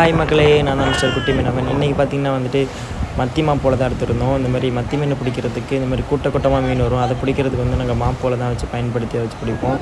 Hi மக்களே நான் தான் மிஸ்டர் குட்டி மீனவன் இன்றைக்கி பார்த்தீங்கன்னா வந்துட்டு மத்தி மாப்போல தான் எடுத்துருந்தோம். இந்த மாதிரி மத்தி மீன் பிடிக்கிறதுக்கு இந்த மாதிரி கூட்ட கூட்டமாக மீன் வரும். அதை பிடிக்கிறதுக்கு வந்து நாங்கள் மாப்போல தான் வச்சு பயன்படுத்தி வச்சு பிடிப்போம்.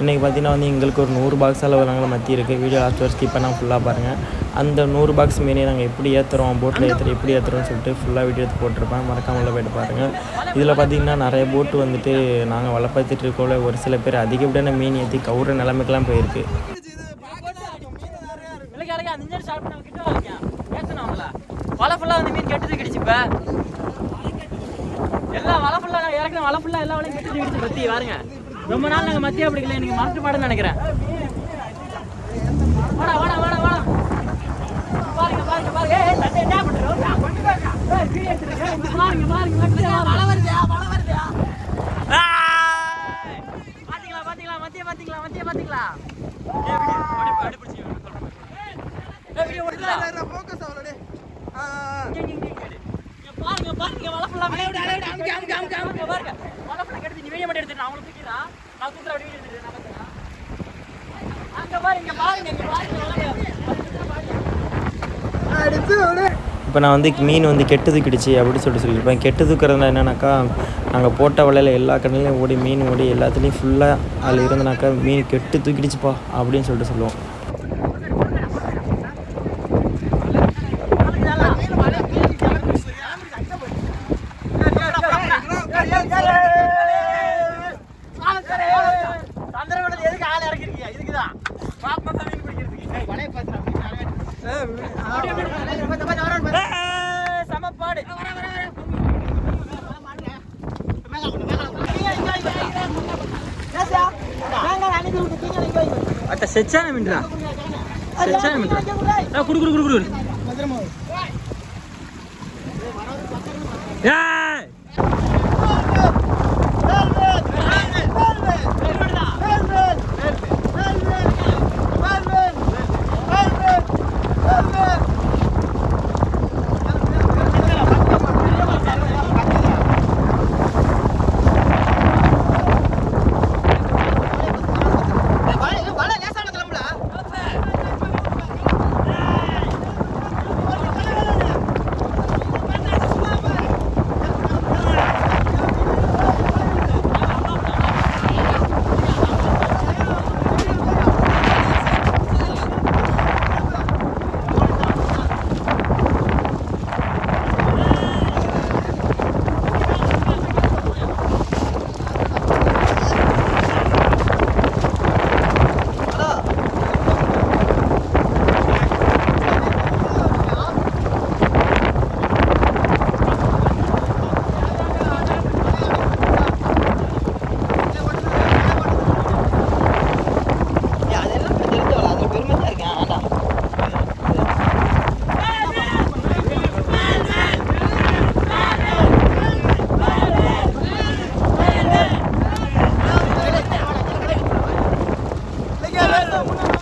இன்றைக்கி பார்த்தீங்கன்னா வந்து எங்களுக்கு ஒரு நூறு பாக்ஸ் அளவு நாங்கள் மத்தி இருக்குது வீடியோ லாஸ்ட் வரை இப்போ நான் ஃபுல்லாக பாருங்கள் அந்த நூறு பாக்ஸ் மீனை நாங்கள் எப்படி ஏற்றுறோம் போட்டில் ஏற்றுறோம் எப்படி ஏற்றுறோம்னு சொல்லிட்டு ஃபுல்லாக வீடியோ எடுத்து போட்டிருப்பேன். மறக்காமல் உள்ள போயிட்டு பாருங்கள் இதில் பார்த்தீங்கன்னா நிறைய போட்டு வந்துட்டு நாங்கள் வளர்ப்பாத்திட்டு இருக்கோம்ல. ஒரு சில பேர் அதிகப்படியான மீன் ஏற்றி கவுற நிலைமைக்கெல்லாம் போயிருக்கு. ஸ்டார்ட் பண்ண கிட்ட ஏத்தணும் அவங்கள வலை ஃபுல்லா அந்த மீன் கெட்டு கிடிச்சு இப்ப. எல்லா வலை ஃபுல்லா நாங்க இறக்குன வலை ஃபுல்லா எல்லா வலையும் கெட்டு கிடிச்சு பத்தி பாருங்க. ரொம்ப நாள் நாங்க மத்தியா பிடிக்கல எனக்கு மாஸ்டர் பாடம் நினைக்கிறேன். வாடா வாடா வாடா வாடா. பாருங்க பாருங்க பாருங்க. ஏய் தட்டை என்ன எடுத்துருங்க இங்க பாருங்க பாருங்க மக்களே வலை வருதா வலை வருதா பாத்தீங்களா பாத்தீங்களா மத்திய பாத்தீங்களா மத்திய பாத்தீங்களா ஏய் வீடியோ அப்படி அப்படி பிடிச்சி ஏய் வீடியோ ஓடுதா பாருங்க. பாருங்க பாருங்க கெடுத்து நீ வீடியோ மட்டும் எடுத்துட்டு அவங்கள நான் தூக்குற வீடியோ எடுத்துட்டு இப்போ நான் வந்து மீன் வந்து கெட்டு தூக்கிடுச்சு அப்படின்னு சொல்லிட்டு சொல்லியிருப்பேன் கெட்டு தூக்குறதுனா என்னன்னாக்கா நாங்கள் போட்ட வலையில் எல்லா கடலையும் ஓடி மீன் ஓடி எல்லாத்துலேயும் ஃபுல்லாக அதில் இருந்தனாக்கா மீன் கெட்டு தூக்கிடுச்சுப்பா அப்படின்னு சொல்லிட்டு சொல்லுவோம். మిత్ర తెచ్చాను మిత్ర కుడు కుడు కుడు కుడు ગયા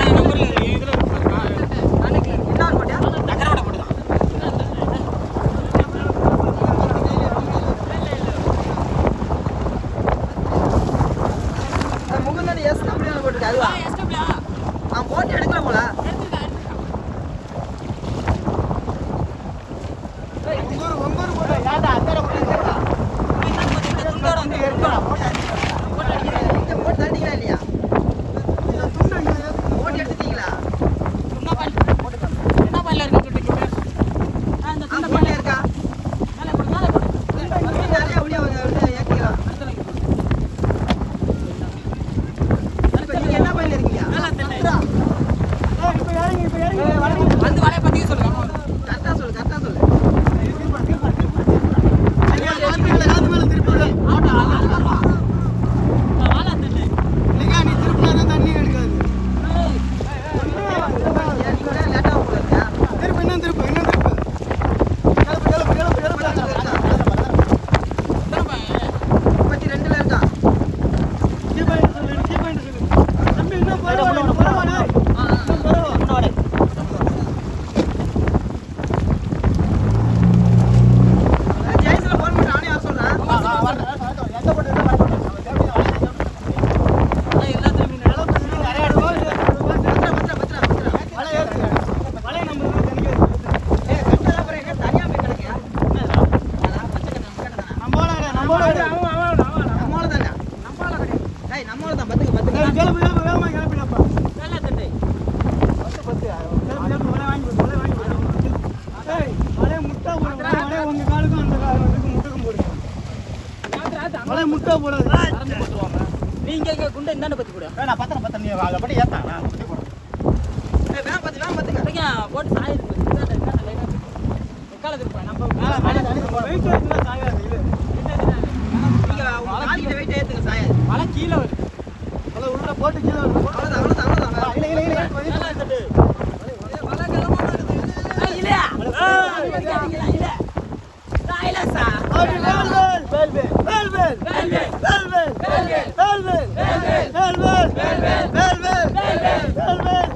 மலை முட்டை போடாது. நீங்க இங்க குண்டை என்னென்ன பத்தி போடு. நான் பத்திரம் பத்திரம். நீ வாங்க படி ஏத்தா. நான் முட்டை போடுறேன். வேன் பத்தி வேன் பத்தி கிடைக்க போட்டு சாயிருக்கு எக்காலத்துக்கு நம்ம வெயிட் எடுத்துனா சாயாது இது நீங்க வெயிட் ஏத்துங்க சாயாது மலை கீழே. வருது. மலை உள்ள போட்டு கீழே வருது. அவ்வளோதான் அவ்வளோதான் அவ்வளோதான் இல்லை இல்லை இல்லை இல்லை இல்லை சாய்லசா அப்படி வேல் வேல் வேல் வேல் வேல் வேல் வேல் வேல் வேல் வேல் வேல் வேல் வேல் வேல் வேல் வேல் பேர்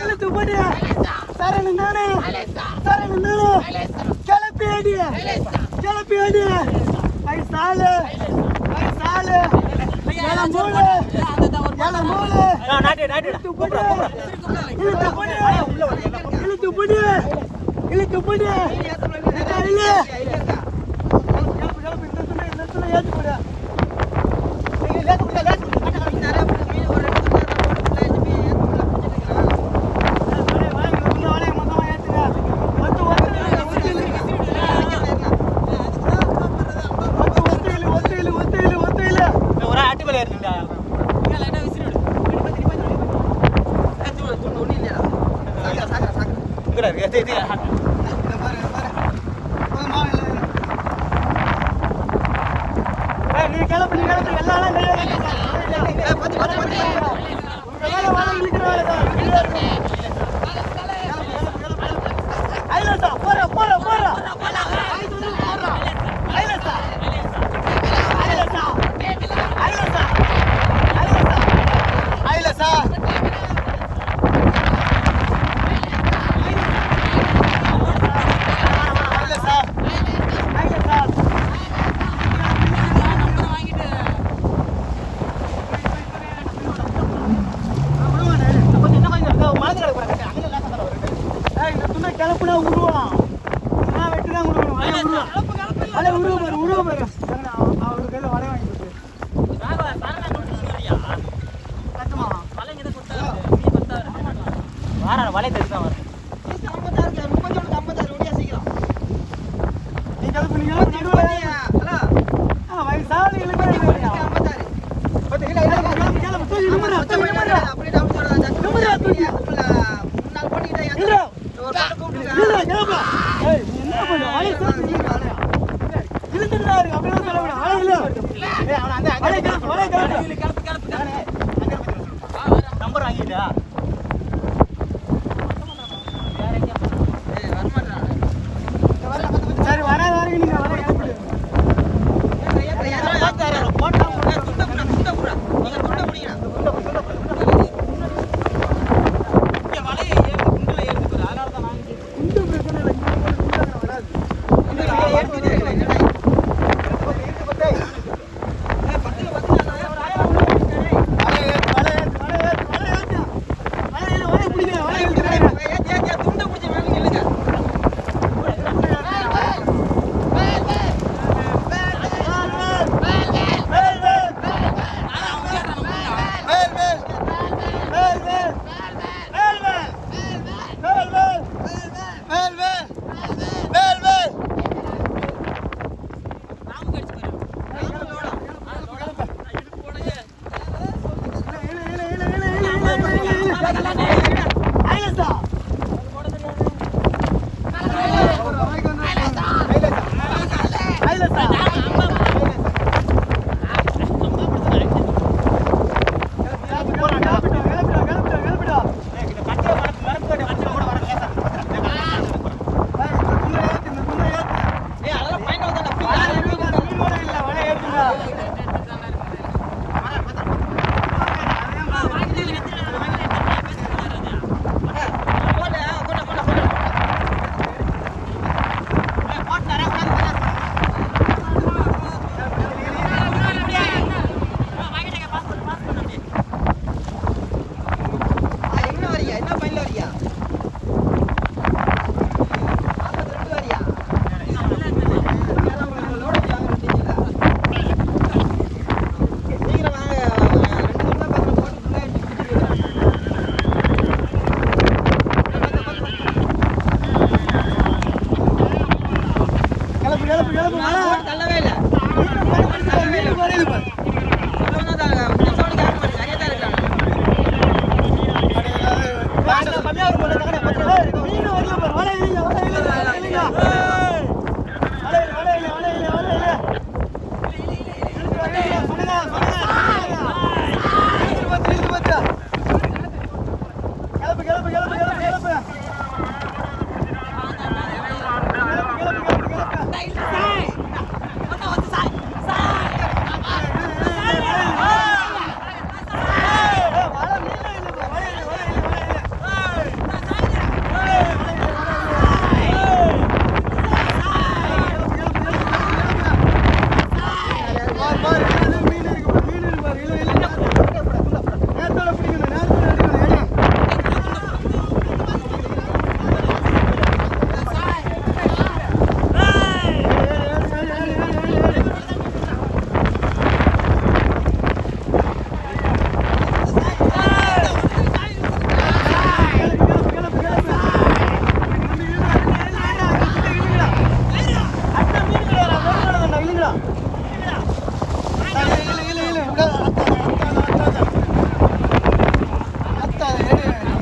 இழுத்து போடு சரணு நானே. சரணு நானே. கிளப்பி அடி. கிளப்பி அடி. ஐ சாலு ஐ சாலு ஏல மூளை. ஏல மூளை. இழுத்து போடு. இழுத்து போடு. இழுத்து போடு. இழுத்து போடு. இல்ல ஏத்து Allez, viens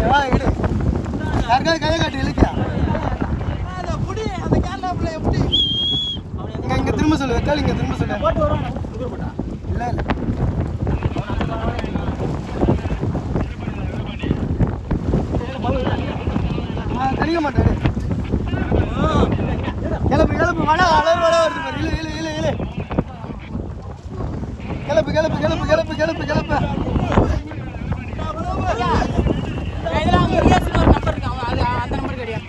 யாருக்காவது கையை காட்டு இழுக்கியா? இங்க இங்க திரும்ப சொல்லு வெட்டால் இங்க திரும்ப சொல்லு. இல்ல இல்ல. தெரிய மாட்டேன் கிளப்பு கிளப்பு மழை அலர் மழை வருது பாரு இழு இழு இழு இழு. கிளப்பு கிளப்பு கிளப்பு கிளப்பு கிளப்பு கிளப்பு. இதில் அவங்க ரியாசின்னு ஒரு நம்பர் இருக்கு. அவன் அது அந்த நம்பர் கிடையாது.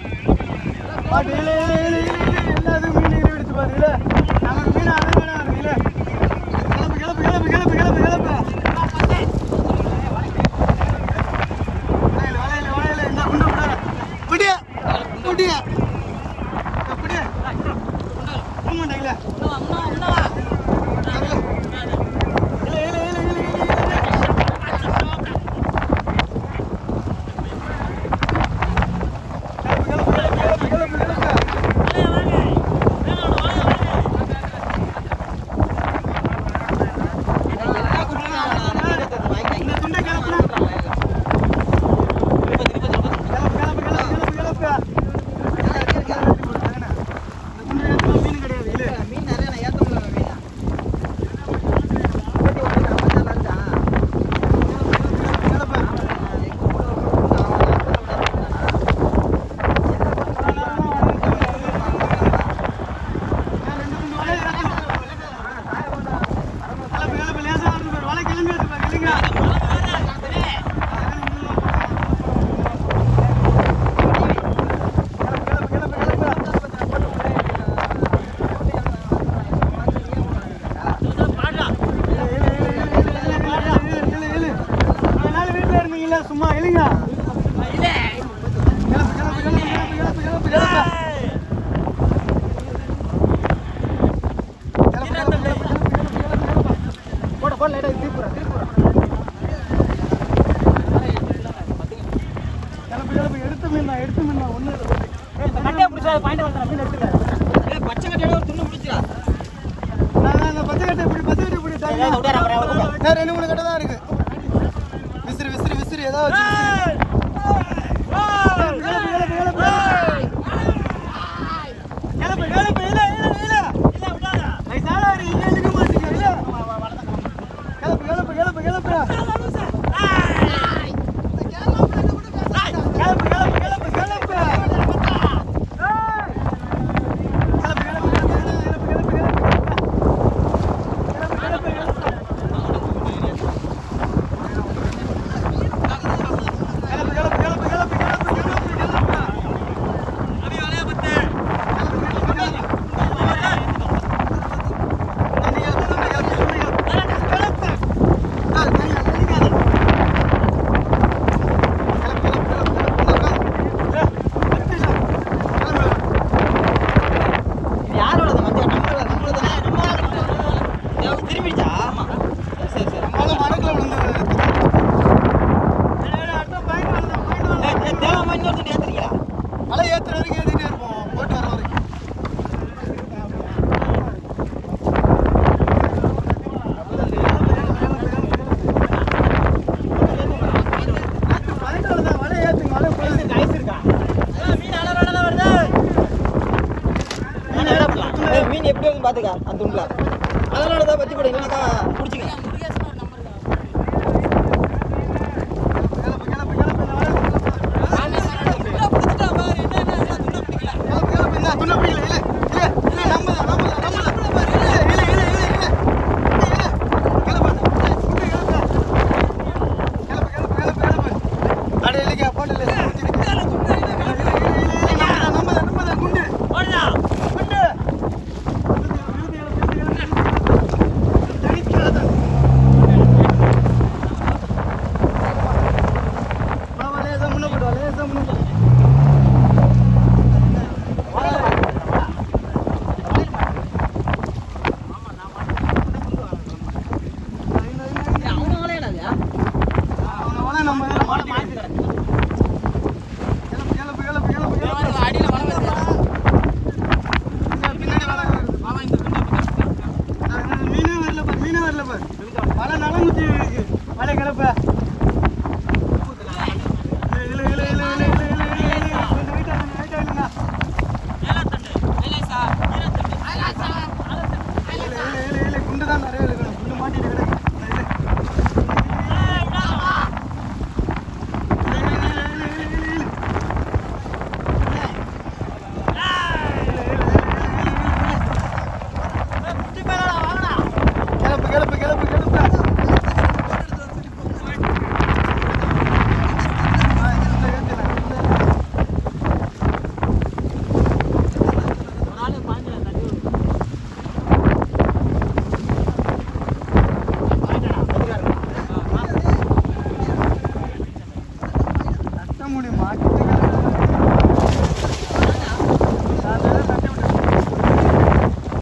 கட்டையை ஒரு துண்டு பிடிச்சா பச்சை கட்டை இப்படி பச்சை கட்டை இப்படி ரெண்டு மூணு கட்டை தான் இருக்கு. விசிறு விசிறு விசிறு ஏதாவது அந்த உண்டுல அதனால தான் பத்தி படம் இல்லைன்னா